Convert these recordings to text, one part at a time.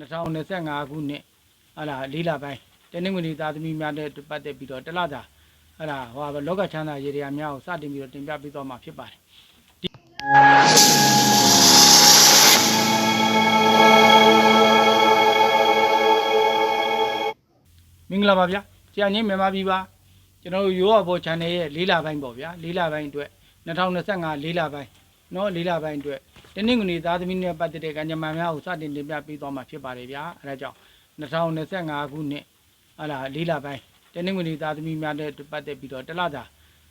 2025ခုနှစ်ဟာလာလေးလပိုင်းတနင်္ဂနွေသားသမီးများနဲ့ပတ်သက်ပြီးတော့တလတာဟာလာဟောပါလောကချမ်းသာရေရာများကိုစတင်ပြီးတော့တင်ပြပေးသွားမှာဖြစ်ပါတယ်မင်္ဂလာပါဗျာကြာညင်းမြန်မာပြည်ပါကျွန်တော်တို့ရိုးအဘော channel ရဲ့လေးလပိုင်းပေါ့ဗျာလေးလပိုင်းအတွက်2025လေးလပိုင်းเนาะလေးလပိုင်းအတွက် တနင်္ဂနွေသားသမီးနဲ့ပတ်သက်တဲ့ကံကြမ္မာများကိုစတင်တင်ပြပေးသွားမှာဖြစ်ပါတယ်ဗျာအဲဒါကြောင့်2025ခုနှစ်ဟာလာလေးလပိုင်းတနင်္ဂနွေသားသမီးများနဲ့ပတ်သက်ပြီးတော့တလတာ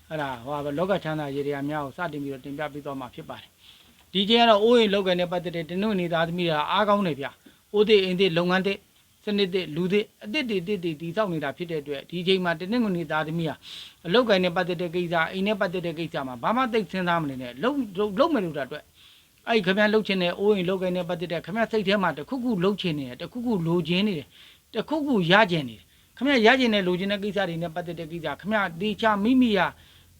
ဟာလာဟောပါလောကချမ်းသာရေရာများကိုစတင်ပြီးတော့တင်ပြပေးသွားမှာဖြစ်ပါတယ်ဒီကျင်းကတော့အိုးအိမ်လောက်ကန်နဲ့ပတ်သက်တဲ့တနင်္ဂနွေသားသမီးတွေအားကောင်းတယ်ဗျာအိုးသေးအိမ်သေးလုပ်ငန်းသေးစနစ်သေးလူသေးအတစ်တွေတစ်တွေတည်ဆောက်နေတာဖြစ်တဲ့အတွက်ဒီချိန်မှာတနင်္ဂနွေသားသမီးဟာအလောက်ကန်နဲ့ပတ်သက်တဲ့ကိစ္စအိမ်နဲ့ပတ်သက်တဲ့ကိစ္စမှာဘာမှသိစဉ်းစားမနေနဲ့လုံးလုံးမယ်လို့တာအတွက် အဲ့ဒီခမရလှုပ်ချင်တဲ့အိုးရင်လှုပ်ကိုင်းနဲ့ပတ်သက်တဲ့ခမရစိတ်ထဲမှာတစ်ခုခုလှုပ်ချင်နေတယ်တစ်ခုခုလိုချင်နေတယ်တစ်ခုခုရချင်နေတယ်ခမရရချင်တဲ့လိုချင်တဲ့ကိစ္စတွေနဲ့ပတ်သက်တဲ့ကိစ္စခမရတေချာမိမိရ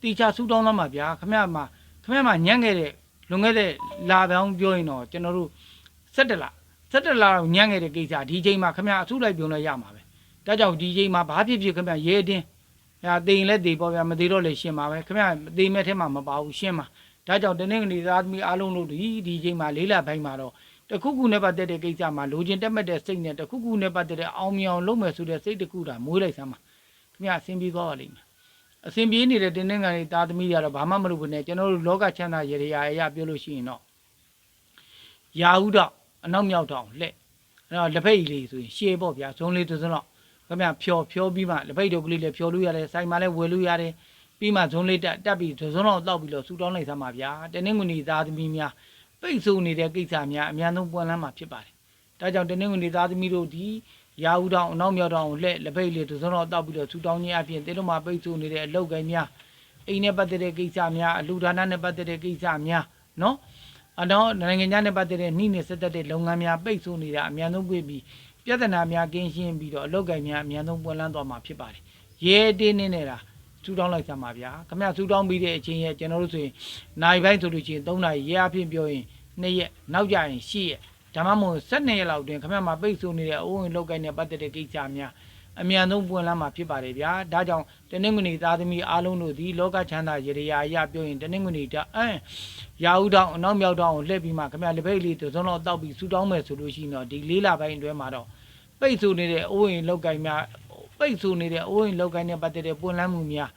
တေချာဆူတောင်းတော့မှာဗျာခမရမှာခမရမှာညံ့ခဲ့တဲ့လွန်ခဲ့တဲ့လာပောင်းပြောရင်တော့ကျွန်တော်တို့17လ17လတော့ညံ့ခဲ့တဲ့ကိစ္စဒီချိန်မှာခမရအဆုလိုက်ပြုံးလဲရမှာပဲဒါကြောင့်ဒီချိန်မှာဘာဖြစ်ဖြစ်ခမရရဲတင်းဟာတေရင်လဲတေပေါ့ဗျာမသေးတော့လဲရှင်းပါပဲခမရတေမဲ့ထဲမှာမပါဘူးရှင်းပါ ဒါကြောင့်တနင်္ဂနွေသားသမီးအားလုံးတို့ဒီဒီချိန်မှာလေးလပိုင်းမှာတော့တခုခုနဲ့ပတ်သက်တဲ့ကိစ္စမှာလိုချင်တက်မဲ့တဲ့စိတ်နဲ့တခုခုနဲ့ပတ်သက်တဲ့အောင်မြောင်လုပ်မယ်ဆိုတဲ့စိတ်တခုတာမွေးလိုက်စမ်းပါခင်ဗျအဆင်ပြေသွားပါလိမ့်မယ်အဆင်ပြေနေတဲ့တင်းတင်းကန်တွေသားသမီးတွေကတော့ဘာမှမလုပ်ဘူးနဲ့ကျွန်တော်တို့လောကချမ်းသာရေရာအရာပြောလို့ရှိရင်တော့ရာဟုတော့အနောက်မြောက်တော့လှက်အဲ့တော့လက်ဖက်ရည်လေးဆိုရင်ရှေးပေါ့ဗျာဇုံလေးတစ်စုံတော့ခင်ဗျဖြောဖြောပြီးမှလက်ဖက်တို့ကလေးလည်းဖြောလို့ရတယ်စိုင်မှလည်းဝယ်လို့ရတယ် ပြီးမှဇုံးလေးတက်တက်ပြီးဇုံးတော့တောက်ပြီးတော့ဆူတောင်းလိုက်သမှာဗျာတနင်္ဂနွေသားသမီးများပိတ်ဆို့နေတဲ့ကိစ္စများအများဆုံးပွင့်လန်းမှာဖြစ်ပါတယ်ဒါကြောင့်တနင်္ဂနွေသားသမီးတို့ဒီရာဦးတောင်အနောက်မြောက်တောင်လက်လက်ပိတ်လေးဇုံးတော့တောက်ပြီးတော့ဆူတောင်းခြင်းအပြင်တဲတို့မှာပိတ်ဆို့နေတဲ့အလောက်ကိုင်းများအိမ်နဲ့ပတ်သက်တဲ့ကိစ္စများအလူဒါနနဲ့ပတ်သက်တဲ့ကိစ္စများနော်အတော့နိုင်ငံခြားနဲ့ပတ်သက်တဲ့နှိမ့်နေဆက်သက်တဲ့လုပ်ငန်းများပိတ်ဆို့နေတာအများဆုံးပြပြီးပြဿနာများကင်းရှင်းပြီးတော့အလောက်ကိုင်းများအများဆုံးပွင့်လန်းသွားမှာဖြစ်ပါတယ်ရဲတင်းနေနေတာ ဆူတောင်းလိုက်စမ်းပါဗျာခမရဆူတောင်းပြီးတဲ့အချိန်ရဲ့ကျွန်တော်တို့ဆိုရင်နိုင်ပိုင်းဆိုလို့ရှိရင်3နိုင်ရဲအဖြစ်ပြောရင်2ရက်နောက်ကြရင်10ရက်ဒါမှမဟုတ်12ရက်လောက်တွင်ခမရမှာပိတ်ဆို့နေတဲ့အအိုးဝင်လောက်ကိုင်းနဲ့ပတ်သက်တဲ့ကိစ္စများအမြန်ဆုံးပွင့်လန်းမှာဖြစ်ပါတယ်ဗျာဒါကြောင့်တနင်္ဂနွေသားသမီးအားလုံးတို့ဒီလောကချမ်းသာရေရာအရာပြောရင်တနင်္ဂနွေတအမ်ရာဦးတောင်အနောက်မြောက်တောင်ကိုလှည့်ပြီးမှခမရလက်ပိတ်လေးတစ်စုံတော့တောက်ပြီးဆူတောင်းမယ်ဆိုလို့ရှိရင်တော့ဒီလေးလပိုင်းအတွင်းမှာတော့ပိတ်ဆို့နေတဲ့အိုးဝင်လောက်ကိုင်းများ ပိတ်ဆို့နေတဲ့အိုးဝင်လောက်ကိုင်းနဲ့ပတ်သက်တဲ့ပွင့်လန်းမှုများ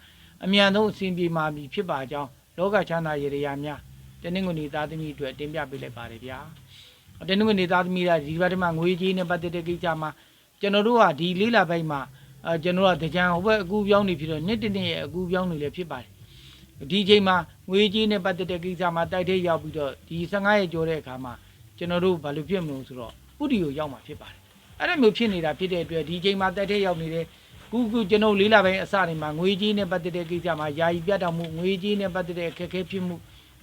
အမြန်ဆုံးအစဉ်ပြေမှာပြီဖြစ်ပါကြောင်းလောကချမ်းသာရေရာများတနင်္ဂနွေသားသမီးအတွက်တင်ပြပေးလိုက်ပါတယ်ဗျာတနင်္ဂနွေသားသမီးကဒီဘက်မှာငွေကြေးနဲ့ပတ်သက်တဲ့ကိစ္စမှာကျွန်တော်တို့ကဒီလေးလာပိုင်းမှာအဲကျွန်တော်ကတကြံဟိုဘက်အကူပြောင်းနေဖြစ်တော့နှစ်တနှစ်ရဲ့အကူပြောင်းနေလည်းဖြစ်ပါတယ်ဒီချိန်မှာငွေကြေးနဲ့ပတ်သက်တဲ့ကိစ္စမှာတိုက်တဲ့ရောက်ပြီးတော့ဒီ15ရက်ကျော်တဲ့အခါမှာကျွန်တော်တို့ဘာလို့ဖြစ်မလို့ဆိုတော့ဥတီကိုရောက်မှာဖြစ်ပါတယ် အဲ့ဒါမျိုးဖြစ်နေတာဖြစ်တဲ့အတွက်ဒီချိန်မှာတိုက်တဲ့ရောက်နေတဲ့ခုခုကျွန်တော်လေးလာပိုင်းအစတွေမှာငွေကြေးနဲ့ပတ်သက်တဲ့ကိစ္စမှာယာယီပြတ်တောက်မှုငွေကြေးနဲ့ပတ်သက်တဲ့အခက်အခဲဖြစ်မှု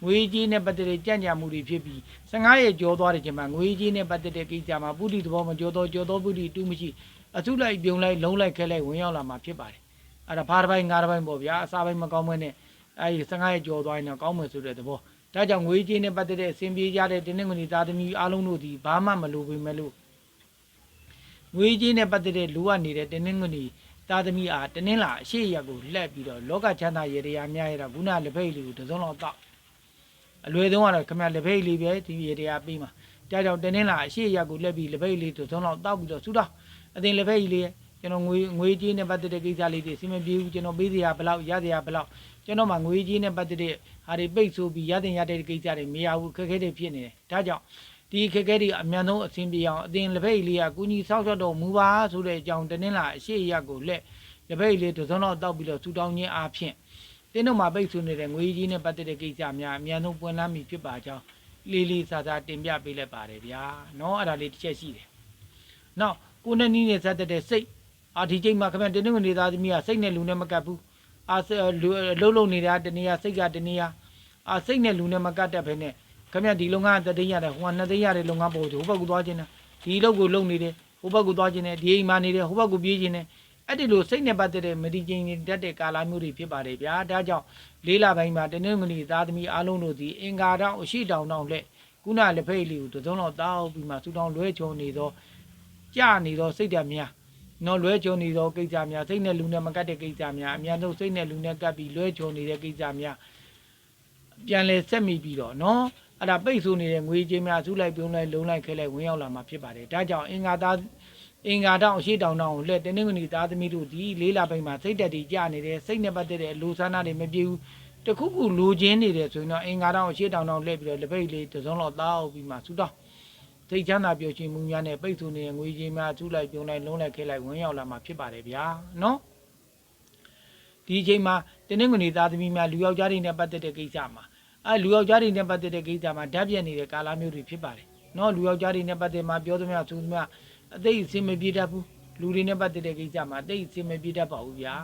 ငွေကြေးနဲ့ပတ်သက်တဲ့ကြံ့ကြာမှုတွေဖြစ်ပြီး15ရက်ကျော်သွားတဲ့ချိန်မှာငွေကြေးနဲ့ပတ်သက်တဲ့ကိစ္စမှာပုတိသဘောမကျော်တော့ကျော်တော့ပုတိတူးမရှိအထုလိုက်ပြုံလိုက်လုံးလိုက်ခဲလိုက်ဝင်ရောက်လာမှာဖြစ်ပါတယ်အဲ့ဒါဘာတစ်ပိုင်းငါးတစ်ပိုင်းပေါ့ဗျာအစားပိုင်းမကောင်းမနဲ့အဲ့ဒီ15ရက်ကျော်သွားရင်တော့ကောင်းမယ်ဆိုတဲ့သဘောဒါကြောင့်ငွေကြေးနဲ့ပတ်သက်တဲ့အစဉ်ပြေကြတဲ့တင်းနှငွေသားသမီးအားလုံးတို့ဒီဘာမှမလိုပေမဲ့လို့ ငွေကြေးနဲ့ပတ်သက်တဲ့လိုအပ်နေတဲ့တင်းနှငွေသားသမီးအားတနင်္လာအရှိရက်ကိုလှက်ပြီးတော့လောကချမ်းသာရေရာများရတာခုနလက်ဖိတ်လေးကိုတစ်စုံလောက်တောက်အလွယ်ဆုံးကတော့ခမလက်ဖိတ်လေးပဲဒီရေရာပေးမှာဒါကြောင့်တနင်္လာအရှိရက်ကိုလှက်ပြီးလက်ဖိတ်လေးတစ်စုံလောက်တောက်ပြီးတော့ဆူတော့အတင်လက်ဖိတ်လေးကျွန်တော်ငွေငွေကြေးနဲ့ပတ်သက်တဲ့ကိစ္စလေးတွေစီမံပြေဘူးကျွန်တော်ပေးစရာဘယ်လောက်ရစရာဘယ်လောက်ကျွန်တော်မှငွေကြေးနဲ့ပတ်သက်တဲ့ဟာတွေပိတ်ဆို့ပြီးရတဲ့ရတဲ့ကိစ္စတွေမရဘူးခက်ခဲတွေဖြစ်နေတယ်ဒါကြောင့် ဒီခက်ခဲတွေအမြန်ဆုံးအဆင်ပြေအောင်အတင်းလက်ဖိတ်လေးကကုညီဆောက်ရှောက်တော်မူပါဆိုတဲ့အကြောင်းတင်းလာအရှိအရကိုလက်လက်ဖိတ်လေးတစ်စုံတော့တောက်ပြီးတော့ဆူတောင်းခြင်းအားဖြင့်တင်းတို့မှာပိတ်ဆိုနေတဲ့ငွေကြီးနဲ့ပတ်သက်တဲ့ကိစ္စများအမြန်ဆုံးပွင့်လန်းပြီဖြစ်ပါကြောင်းလေးလေးစားစားတင်ပြပေးလိုက်ပါတယ်ဗျာနော်အဲ့ဒါလေးတစ်ချက်ရှိတယ်နောက်ကိုနဲ့နီးနဲ့စတဲ့တဲ့စိတ်အာဒီချိန်မှာခမတင်းတို့နေသားသမီးကစိတ်နဲ့လူနဲ့မကပ်ဘူးအာလှုပ်လှုပ်နေတာတနေရာစိတ်ကတနေရာအာစိတ်နဲ့လူနဲ့မကပ်တတ်ဘဲနဲ့ ခင်ဗျဒီလုပ်ငန်းတသိန်းရတယ်ဟိုကနှစ်သိန်းရတဲ့လုပ်ငန်းပေါ်ဟိုဘက်ကသွားခြင်းနဲ့ဒီလုပ်ကိုလုပ်နေတယ်ဟိုဘက်ကိုသွားခြင်းနဲ့ဒီအိမ်မှာနေတယ်ဟိုဘက်ကိုပြေးခြင်းနဲ့အဲ့ဒီလိုစိတ်နဲ့ပတ်သက်တဲ့မဒီကျင်းတတ်တဲ့ကာလမျိုးတွေဖြစ်ပါတယ်ဗျာဒါကြောင့်လေးလပိုင်းမှာတနင်္ဂနွေသားသမီးအားလုံးတို့ဒီအင်္ဂါတောင်အရှိတောင်တောင်လက်ကုဏလက်ဖိတ်လေးကိုသုံးတော့တောက်ပြီးမှဆူတောင်းလွဲချုံနေသောကြာနေတော့စိတ်ဓာတ်များနော်လွဲချုံနေတော့ကိစ္စများစိတ်နဲ့လူနဲ့မကတ်တဲ့ကိစ္စများအများဆုံးစိတ်နဲ့လူနဲ့ကပ်ပြီးလွဲချုံနေတဲ့ကိစ္စများ ပြန်လဲဆက်မိပြီးတော့နော်အဲ့ဒါပိတ်ဆိုးနေတဲ့ငွေကြေးများစုလိုက်ပြုံးလိုက်လုံးလိုက်ခဲလိုက်ဝင်ရောက်လာမှာဖြစ်ပါတယ်ဒါကြောင့်အင်္ဂါသားအင်္ဂါတောင်အရှိတောင်တောင်ကိုလက်တင်းတင်းကနေသားသမီးတို့ဒီလေးလာပိုင်းမှာစိတ်တက်တွေကြာနေတယ်စိတ်နဲ့ပတ်သက်တဲ့လူဆန္ဒတွေမပြေဘူးတခုခုလိုချင်နေတယ်ဆိုရင်တော့အင်္ဂါတောင်အရှိတောင်တောင်လက်ပြီးတော့လက်ပိတ်လေးတစ်စုံလောက်သားအောင်ပြီးမှဆူတောင်းစိတ်ချမ်းသာပျော်ရွှင်မှုများနဲ့ပိတ်ဆို့နေတဲ့ငွေကြေးများထူလိုက်ပြုံးလိုက်လုံးလိုက်ခဲလိုက်ဝင်ရောက်လာမှာဖြစ်ပါတယ်ဗျာနော်ဒီအချိန်မှာတင်းနှင်းငွေသားသမီးများလူယောက်ျားတွေနဲ့ပတ်သက်တဲ့ကိစ္စမှာ အဲလူယောက်ျားတွေနဲ့ပတ်သက်တဲ့ကိစ္စမှာဓာတ်ပြက်နေတဲ့ကာလမျိုးတွေဖြစ်ပါတယ်နော်လူယောက်ျားတွေနဲ့ပတ်သက်မှာပြောသမျှသူသမျှအသိအစင်မပြေတတ်ဘူးလူတွေနဲ့ပတ်သက်တဲ့ကိစ္စမှာအသိအစင်မပြေတတ်ပါဘူးဗျာ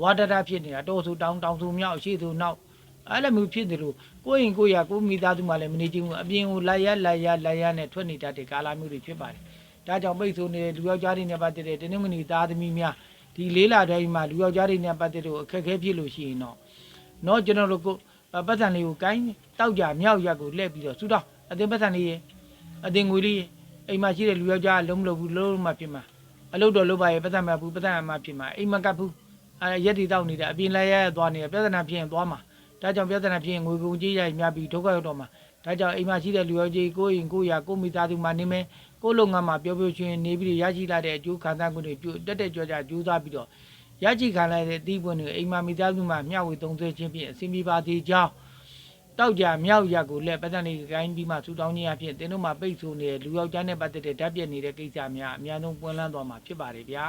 ဝါဒတာဖြစ်နေတာတောဆူတောင်းတောင်းဆူမြောက်အရှိသူနောက်အဲ့လိုမျိုးဖြစ်တယ်လို့ကိုယ့်ရင်ကိုယ့်ရကိုယ့်မိသားစုမှလည်းမနေချင်ဘူးအပြင်ကိုလာရလာရလာရနဲ့ထွက်နေတတ်တဲ့ကာလမျိုးတွေဖြစ်ပါတယ်ဒါကြောင့်ပိတ်ဆိုနေတဲ့လူယောက်ျားတွေနဲ့ပတ်သက်တဲ့တင်းနှင်းငွေသားသမီးများဒီလေးလာတိုင်းမှာလူယောက်ျားတွေနဲ့ပတ်သက်တဲ့အခက်အခဲဖြစ်လို့ရှိရင်တော့နော်ကျွန်တော်တို့ကို ပတ်စံလေးကိုကိုင်းတောက်ကြမြောက်ရက်ကိုလှည့်ပြီးတော့ဆူတော့အတင်ပတ်စံလေးရေအတင်ငွေလေးရေအိမ်မှာရှိတဲ့လူယောက်ျားလုံးမလို့ဘူးလုံးမှဖြစ်မှာအလုပ်တော်လုပ်ပါရဲ့ပတ်စံမဘူးပတ်စံမှဖြစ်မှာအိမ်မကပ်ဘူးအဲရက်တီတောက်နေတယ်အပြင်လဲရရသွားနေတယ်ပြဿနာဖြစ်ရင်သွားမှာဒါကြောင့်ပြဿနာဖြစ်ရင်ငွေကုန်ကြေးရိုက်များပြီးဒုက္ခရောက်တော့မှာဒါကြောင့်အိမ်မှာရှိတဲ့လူယောက်ျားကိုရင်ကိုရကိုမိသားစုမှနေမယ်ကိုလုံငန်းမှာပျော်ပျော်ရွှင်နေပြီးရရှိလာတဲ့အကျိုးခံစားမှုတွေပြုတက်တက်ကြွကြွကြိုးစားပြီးတော့ ရရှိခံလိုက်တဲ့အသီးပွင့်တွေအိမ်မှာမိသားစုမှမျှဝေသုံးဆွဲခြင်းဖြင့်အစီအမီပါသေးကြောင်းတောက်ကြမြောက်ရက်ကိုလက်ပတ်စံလေးကိုင်းပြီးမှဆူတောင်းခြင်းအဖြစ်တင်းတို့မှပိတ်ဆိုနေတဲ့လူယောက်ျားနဲ့ပတ်သက်တဲ့ဓာတ်ပြက်နေတဲ့ကိစ္စများအများဆုံးပွင့်လန်းသွားမှာဖြစ်ပါတယ်ဗျာ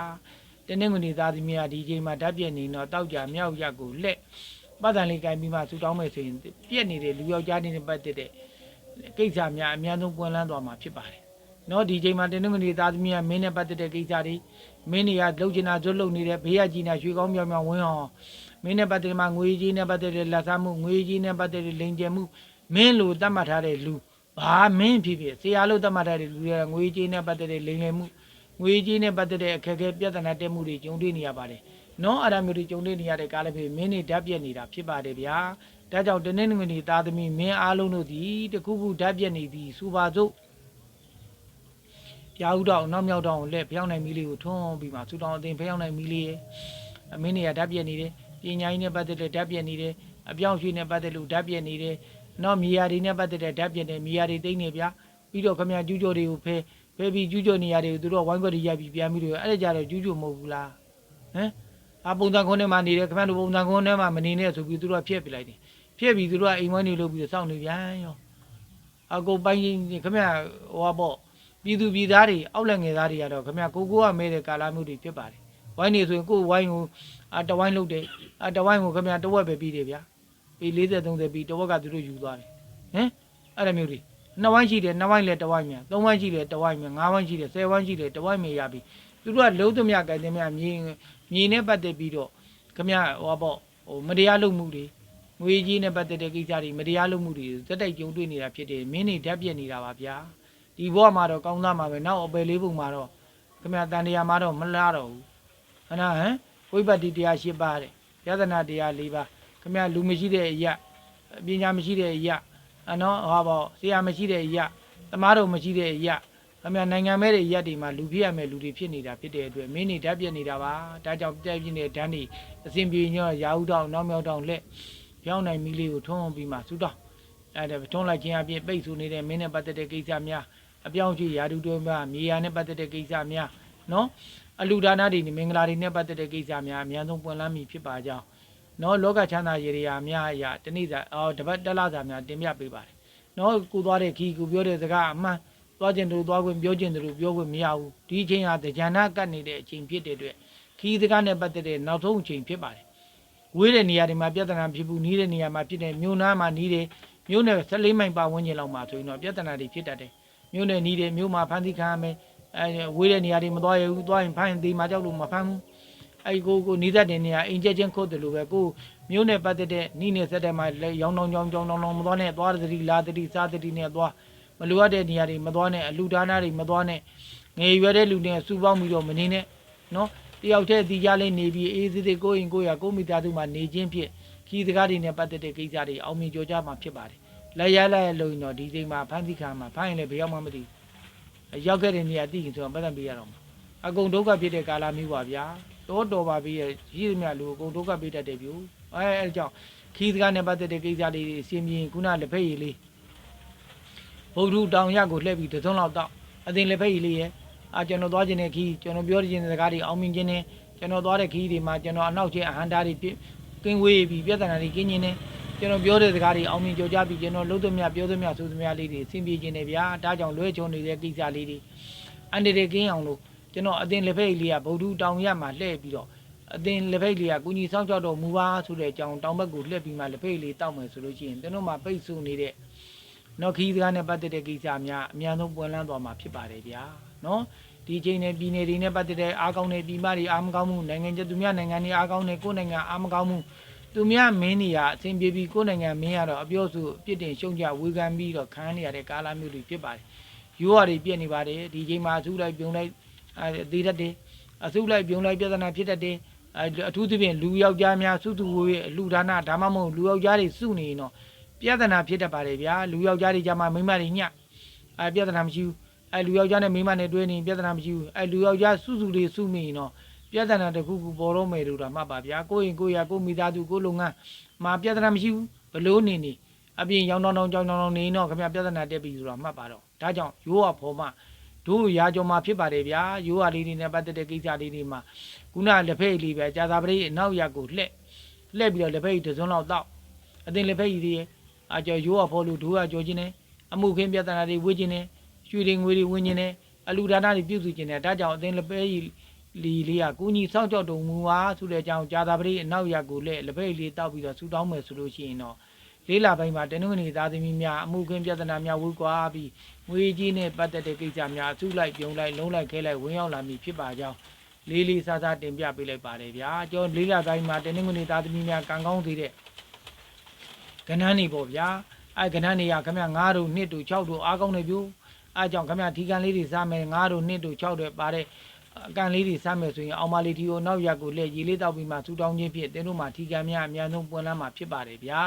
တင်းနှင်းငွေသားသမီးကဒီချိန်မှာဓာတ်ပြက်နေတော့တောက်ကြမြောက်ရက်ကိုလက်ပတ်စံလေးကိုင်းပြီးမှဆူတောင်းမယ်ဆိုရင်ပြက်နေတဲ့လူယောက်ျားနဲ့ပတ်သက်တဲ့ကိစ္စများအများဆုံးပွင့်လန်းသွားမှာဖြစ်ပါတယ် နော်ဒီချိန်မှာတင်းနှငွေသားသမီးကမင်းနဲ့ပတ်သက်တဲ့ကိစ္စတွေမင်းတွေကလှုပ်ချင်တာဇွတ်လှုပ်နေတဲ့ဘေးရကြီးနဲ့ရွှေကောင်းမြောင်မြောင်ဝင်းအောင်မင်းနဲ့ပတ်သက်မှငွေကြီးနဲ့ပတ်သက်တဲ့လက်စားမှုငွေကြီးနဲ့ပတ်သက်တဲ့လိန်ကျယ်မှုမင်းလိုတတ်မှတ်ထားတဲ့လူဘာမင်းဖြစ်ဖြစ်ဆရာလို့တတ်မှတ်ထားတဲ့လူတွေကငွေကြီးနဲ့ပတ်သက်တဲ့လိန်လည်မှုငွေကြီးနဲ့ပတ်သက်တဲ့အခက်အခဲပြဿနာတက်မှုတွေကြုံတွေ့နေရပါတယ်နော်အရာမျိုးတွေကြုံတွေ့နေရတဲ့ကာလဖြစ်မင်းတွေဓာတ်ပြက်နေတာဖြစ်ပါတယ်ဗျာဒါကြောင့်တင်းနှငွေသားသမီးမင်းအားလုံးတို့ဒီတခုခုဓာတ်ပြက်နေပြီစူပါစို့ ပြာဥတော့နောက်မြောက်တော့လက်ဖျောင်းနိုင်မီလေးကိုထွန်းပြီးမှဆူတောင်းအသိဖျောင်းနိုင်မီလေးရဲ့အမင်းတွေကဓာတ်ပြက်နေတယ်ပညာရေးနဲ့ပတ်သက်တဲ့ဓာတ်ပြက်နေတယ်အပြောင်းရွှေ့နဲ့ပတ်သက်လို့ဓာတ်ပြက်နေတယ်နောက်မြေယာတွေနဲ့ပတ်သက်တဲ့ဓာတ်ပြက်တယ်မြေယာတွေတိမ့်နေဗျာပြီးတော့ခမရကျူးကျော်တွေကိုဖဲဖဲပြီးကျူးကျော်နေရတယ်သူတို့ကဝိုင်းခွက်တွေရိုက်ပြီးပြန်ပြီးတော့အဲ့ဒါကြတော့ကျူးကျော်မဟုတ်ဘူးလားဟမ်အပုံစံခွန်းထဲမှာနေတယ်ခမရတို့ပုံစံခွန်းထဲမှာမနေနဲ့ဆိုပြီးသူတို့ကဖျက်ပြလိုက်တယ်ဖျက်ပြီးသူတို့ကအိမ်ဝိုင်းနေလို့ပြီးတော့စောင့်နေပြန်ရောအကိုပိုင်းခမရဟိုပါ ပေါ့ပြည်သူပြည်သားတွေအောက်လက်ငယ်သားတွေကတော့ခင်ဗျကိုကိုကမဲတဲ့ကာလမျိုးတွေဖြစ်ပါတယ်။ဝိုင်းနေဆိုရင်ကိုယ်ဝိုင်းကိုအတဝိုင်းလုတ်တယ်အတဝိုင်းကိုခင်ဗျတဝက်ပဲပြီးတယ်ဗျာ။ပြီး40 30ပြီးတဝက်ကသူတို့ယူသွားတယ်။ဟင်အဲ့လိုမျိုးတွေနှစ်ဝိုင်းရှိတယ်နှစ်ဝိုင်းလည်းတဝိုင်းမြန်သုံးဝိုင်းရှိတယ်တဝိုင်းမြန်ငါးဝိုင်းရှိတယ်ဆယ်ဝိုင်းရှိတယ်တဝိုင်းမြန်ရပြီ။သူတို့ကလုံးသမျှကြိုင်သမျှမြေမြေနဲ့ပတ်သက်ပြီးတော့ခင်ဗျဟိုပေါ့ဟိုမတရားလုပ်မှုတွေငွေကြီးနဲ့ပတ်သက်တဲ့ကိစ္စတွေမတရားလုပ်မှုတွေဇက်တိုက်ကြုံတွေ့နေတာဖြစ်တယ်မင်းတွေဓာတ်ပြက်နေတာပါဗျာ။ ဒီဘဝမှာတော့ကောင်းသားမှာပဲနောက်အပယ်လေးပုံမှာတော့ခင်ဗျာတန်တရားမှာတော့မလားတော့ဘူးဟနာဟမ်ဝိပတ္တိတရား၈ပါးတဲ့ယသနာတရား၄ပါးခင်ဗျာလူမရှိတဲ့အရာပညာမရှိတဲ့အရာအနော်ဟောပေါ့ဆရာမရှိတဲ့အရာသမားတော်မရှိတဲ့အရာခင်ဗျာနိုင်ငံမဲတဲ့အရာတွေမှာလူဖြစ်ရမယ်လူတွေဖြစ်နေတာဖြစ်တဲ့အတွက်မင်းနေဓာတ်ပြက်နေတာပါဒါကြောင့်ပြက်ပြက်နေတဲ့ဓာတ်နေအစဉ်ပြေညောရာဟုတောင်းနောက်မြောက်တောင်းလက်ပြောင်းနိုင်မီလေးကိုထွန်းပြီးမှသုတောင်းအဲ့ဒါထွန်းလိုက်ခြင်းအပြင်ပိတ်ဆိုနေတဲ့မင်းနဲ့ပတ်သက်တဲ့ကိစ္စများ အပြောင်းအရွှေ့ရာထူးတွဲမှာမြေယာနဲ့ပတ်သက်တဲ့ကိစ္စများနော်အလူဒါနတွေနဲ့မင်္ဂလာတွေနဲ့ပတ်သက်တဲ့ကိစ္စများအများဆုံးပွင့်လန်းမိဖြစ်ပါကြောင်းနော်လောကချမ်းသာရေရာများအရာတနေ့စာအော်တပတ်တက်လာစာများတင်ပြပေးပါတယ်နော်ကိုသွားတဲ့ခီကိုပြောတဲ့စကားအမှန်သွားခြင်းတို့သွားခွင့်ပြောခြင်းတို့ပြောခွင့်မရဘူးဒီအချိန်ဟာတကြံနာကတ်နေတဲ့အချိန်ဖြစ်တဲ့အတွက်ခီစကားနဲ့ပတ်သက်တဲ့နောက်ဆုံးအချိန်ဖြစ်ပါတယ်ဝေးတဲ့နေရာတွေမှာပြဿနာဖြစ်ဘူးနီးတဲ့နေရာမှာဖြစ်တယ်မြို့နားမှာနီးတယ်မြို့နယ်14မိုင်ပါဝန်းကျင်လောက်မှာဆိုရင်တော့ပြဿနာတွေဖြစ်တတ်တယ် မြို့နယ်နီးတယ်မြို့မှာဖမ်းဆီးခံရမယ်အဲဝေးတဲ့နေရာတွေမသွားရဘူးသွားရင်ဖမ်းရင်သေးမှကြောက်လို့မဖမ်းဘူးအဲကိုကိုနီးသက်တဲ့နေရာအင်ကြက်ချင်းခုတ်တယ်လို့ပဲကိုမြို့နယ်ပတ်သက်တဲ့နီးနေဆက်တဲ့မှာလည်းရောင်းတောင်းကြောင်းကြောင်းတောင်းတောင်းမသွားနဲ့သွားတဲ့တိလာတဲ့တိစားတဲ့တိနဲ့သွားမလိုအပ်တဲ့နေရာတွေမသွားနဲ့အလူဒါနာတွေမသွားနဲ့ငယ်ရွယ်တဲ့လူတွေစူပေါင်းပြီးတော့မနေနဲ့နော်တယောက်တည်းဒီကြလေးနေပြီးအေးသေးသေးကိုရင်ကိုရကိုမိသားစုမှာနေချင်းဖြစ်ခီးစကားတွေနဲ့ပတ်သက်တဲ့ကိစ္စတွေအောင်မြင်ကြောကြမှာဖြစ်ပါတယ် လက်ရလက်လုံတော့ဒီချိန်မှာဖမ်းဆီးခံမှာဖမ်းရင်လည်းဘယ်ရောက်မှမသိဘူးဟရောက်ခဲ့တဲ့နေရာသိရင်ဆိုတော့ပတ်သက်ပေးရတော့မှာအကုန်ဒုက္ခဖြစ်တဲ့ကာလမျိုးပါဗျာတော်တော်ပါပြီရဲ့ရှိသမျှလူအကုန်ဒုက္ခပေးတတ်တယ်ဗျူအဲအဲဒါကြောင့်ခီးစကားနဲ့ပတ်သက်တဲ့ကိစ္စလေးတွေအစီအမြင်ခုနလက်ဖက်ရည်လေးဗုဒ္ဓတောင်ရကိုလှည့်ပြီးတစ်စုံလောက်တော့အတင်လက်ဖက်ရည်လေးရဲ့အာကျွန်တော်သွားခြင်းတဲ့ခီးကျွန်တော်ပြောခြင်းတဲ့စကားတွေအောင်မြင်ခြင်းနဲ့ကျွန်တော်သွားတဲ့ခီးတွေမှာကျွန်တော်အနောက်ချင်းအဟန္တာတွေပြကင်းဝေးပြီးပြဿနာတွေကင်းခြင်းနဲ့ ကျွန်တော်ပြောတဲ့စကားတွေအောင်မြင်ကြကြပြီးကျွန်တော်လုံးသမျှပြောသမျှဆိုသမျှလေးတွေအဆင်ပြေခြင်းနဲ့ဗျာဒါကြောင့်လွဲချုံနေတဲ့ကိစ္စလေးတွေအန်ဒီရေကင်းအောင်လို့ကျွန်တော်အတင်လက်ဖက်ရည်လေးကဗုဒ္ဓတောင်ရမှာလှည့်ပြီးတော့အတင်လက်ဖက်ရည်လေးကကုညီဆောင်ကြောက်တော်မူပါဆိုတဲ့အကြောင်းတောင်ဘက်ကိုလှည့်ပြီးမှလက်ဖက်ရည်လေးတောက်မယ်ဆိုလို့ရှိရင်ကျွန်တော်မှပိတ်ဆို့နေတဲ့နော်ခီးစကားနဲ့ပတ်သက်တဲ့ကိစ္စများအများဆုံးပွင့်လန်းသွားမှာဖြစ်ပါတယ်ဗျာနော်ဒီချိန်နဲ့ပြည်နယ်တွေနဲ့ပတ်သက်တဲ့အားကောင်းတဲ့ပြည်မတွေအားမကောင်းမှုနိုင်ငံကျသူများနိုင်ငံတွေအားကောင်းတဲ့ကိုယ်နိုင်ငံအားမကောင်းမှု သူများမင်းနေရအဆင်ပြေပြီးကိုယ်နိုင်ငံမင်းရတော့အပြောစုအပြစ်တင်ရှုံကြဝေခံပြီးတော့ခံနေရတဲ့ကာလမျိုးတွေဖြစ်ပါတယ်။ရိုးရတွေပြက်နေပါတယ်ဒီချိန်မှာအစုလိုက်ပြုံလိုက်အဲသေးတတ်တယ်အစုလိုက်ပြုံလိုက်ပြဿနာဖြစ်တတ်တယ်အဲအထူးသဖြင့်လူယောက်ျားများစုသူဝေးလူဒါနဒါမှမဟုတ်လူယောက်ျားတွေစုနေရင်တော့ပြဿနာဖြစ်တတ်ပါတယ်ဗျာလူယောက်ျားတွေကြမှာမိန်းမတွေညအဲပြဿနာမရှိဘူးအဲလူယောက်ျားနဲ့မိန်းမနဲ့တွဲနေရင်ပြဿနာမရှိဘူးအဲလူယောက်ျားစုစုတွေစုမိရင်တော့ ပြဿနာတစ်ခုခုပေါ်တော့မယ်လို့တော့မှတ်ပါဗျာကိုယ့်ရင်ကိုယ့်ရကိုယ့်မိသားစုကိုယ့်လုပ်ငန်းမှာပြဿနာမရှိဘူးဘလို့နေနေအပြင်ရောင်းတောင်းတောင်းကြောင်းတောင်းတောင်းနေရင်တော့ခင်ဗျပြဿနာတက်ပြီဆိုတော့မှတ်ပါတော့ဒါကြောင့်ရိုးရဖော်မှတို့ရာကြော်မှာဖြစ်ပါတယ်ဗျာရိုးရလေးတွေနဲ့ပတ်သက်တဲ့ကိစ္စလေးတွေမှာခုနလက်ဖက်ရည်လေးပဲကြာသာပရိအနောက်ရက်ကိုလှက်လှက်ပြီးတော့လက်ဖက်ရည်တစ်စုံလောက်တောက်အတင်လက်ဖက်ရည်တွေအကျော်ရိုးရဖော်လို့တို့ရကြော်ခြင်းနဲ့အမှုခင်းပြဿနာတွေဝေ့ခြင်းနဲ့ရွှေတွေငွေတွေဝင်ခြင်းနဲ့အလူဒါနတွေပြုစုခြင်းနဲ့ဒါကြောင့်အတင်လက်ဖက်ရည် လီလေးကကိုကြီးစောင့်ကြောက်တုံမူပါဆိုတဲ့အကြောင်းကြာသာပရိအနောက်ရက်ကိုလက်လက်ဖက်လေးတောက်ပြီးတော့ဆူတောင်းမယ်ဆိုလို့ရှိရင်တော့လေးလာပိုင်းမှာတနင်္ဂနွေသားသမီးများအမှုခင်းပြဿနာများဝေးကွာပြီးငွေကြီးနဲ့ပတ်သက်တဲ့ကိစ္စများအစုလိုက်ပြုံလိုက်လုံးလိုက်ခဲလိုက်ဝင်ရောက်လာမည်ဖြစ်ပါကြောင်းလေးလေးစားစားတင်ပြပေးလိုက်ပါတယ်ဗျာကျော်လေးလာပိုင်းမှာတနင်္ဂနွေသားသမီးများကံကောင်းသေးတဲ့ကဏ္ဍနေပေါ့ဗျာအဲကဏ္ဍနေရခမ9တို့2တို့6တို့အားကောင်းနေပြို့အဲကြောင့်ခမဒီကံလေးတွေစားမယ်9တို့2တို့6တို့ပါတဲ့ အကန်လေးတွေစမ်းမယ်ဆိုရင်အောင်မလေးဒီကိုနောက်ရက်ကိုလက်ရေလေးတောက်ပြီးမှစူတောင်းခြင်းဖြင့်တင်းတို့မှာထီကံများအများဆုံးပွင့်လန်းမှာဖြစ်ပါတယ်ဗျာ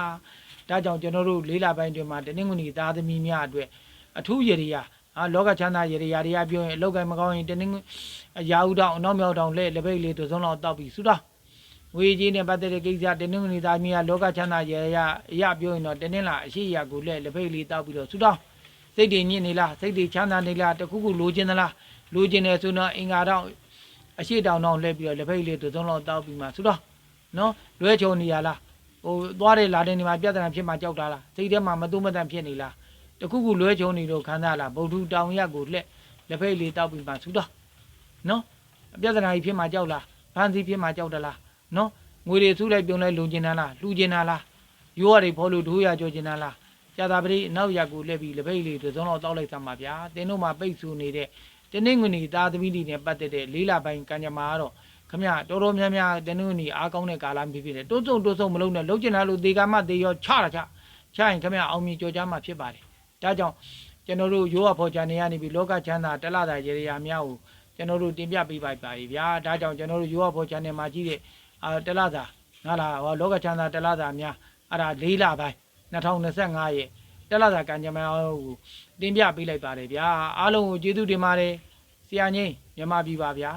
ဒါကြောင့်ကျွန်တော်တို့လေးလာပိုင်းတွင်မှာတနင်္ဂနွေသားသမီးများအတွက်အထူးရေရီယာဟာလောကချမ်းသာရေရီယာတွေကပြောရင်အလောက်ကမကောင်းရင်တနင်္ဂနွေရာဟုတောင်အနောက်မြောက်တောင်လက်လက်ပိတ်လေးတစ်စုံလောက်တောက်ပြီးစူတောင်းဝေကြီးနဲ့ပတ်သက်တဲ့ကိစ္စတနင်္ဂနွေသားသမီးကလောကချမ်းသာရေရီယာအရာပြောရင်တော့တနင်္လာအရှိရာကိုလက်လက်ပိတ်လေးတောက်ပြီးတော့စူတောင်းစိတ်တွေညစ်နေလားစိတ်တွေချမ်းသာနေလားတခုခုလိုချင်သလား လိုချင်တယ်ဆိုတော့အင်္ဂါတော့အရှိတောင်တောင်လှည့်ပြီးတော့လက်ဖိတ်လေးတစ်စုံလောက်တောက်ပြီးမှဆိုတော့နော်လွဲချုံနေရလားဟိုသွားတယ်လာတယ်နေမှာပြဿနာဖြစ်မှကြောက်တာလားစိတ်ထဲမှာမတုမတန်ဖြစ်နေလားတခုခုလွဲချုံနေတော့ခံစားလားဗုဒ္ဓတောင်ရက်ကိုလှည့်လက်ဖိတ်လေးတောက်ပြီးမှဆိုတော့နော်ပြဿနာကြီးဖြစ်မှကြောက်လားဖန်စီဖြစ်မှကြောက်တလားနော်ငွေတွေစုလိုက်ပြုံလိုက်လုံကျင်တာလားလှူကျင်တာလားရိုးရတွေဖော်လို့ဒိုးရကြောကျင်တာလားကြာတာပရိနောက်ရက်ကိုလှည့်ပြီးလက်ဖိတ်လေးတစ်စုံလောက်တောက်လိုက်သမှာဗျာတင်းတို့မှာပိတ်ဆူနေတဲ့ တနင်္ဂနွေသားသမီးတွေနဲ့ပတ်သက်တဲ့လေးလာပိုင်းကံကြမ္မာကတော့ခမရတော်တော်များများတနင်္ဂနွေအားကောင်းတဲ့ကာလမျိုးဖြစ်တယ်တိုးစုံတိုးစုံမလုံးနဲ့လုံးကျင်လာလို့ဒေကာမဒေရောချတာချချရင်ခမရအောင်မြင်ကြော်ကြမှာဖြစ်ပါတယ်ဒါကြောင့်ကျွန်တော်တို့ရိုးရဖော်ချန်နေရနေပြီးလောကချမ်းသာတလတာရေရာများကိုကျွန်တော်တို့တင်ပြပေးပါပါဗျာဒါကြောင့်ကျွန်တော်တို့ရိုးရဖော်ချန်နေမှာကြီးတဲ့အာတလတာငါလာဟောလောကချမ်းသာတလတာများအဲ့ဒါလေးလာပိုင်း2025ရဲ့ တလတာကံကြမ္မာကိုတင်ပြပေးလိုက်ပါတယ်ဗျာအားလုံးကိုကျေးဇူးတင်ပါတယ်ဆရာကြီးမြန်မာပြည်ပါဗျာ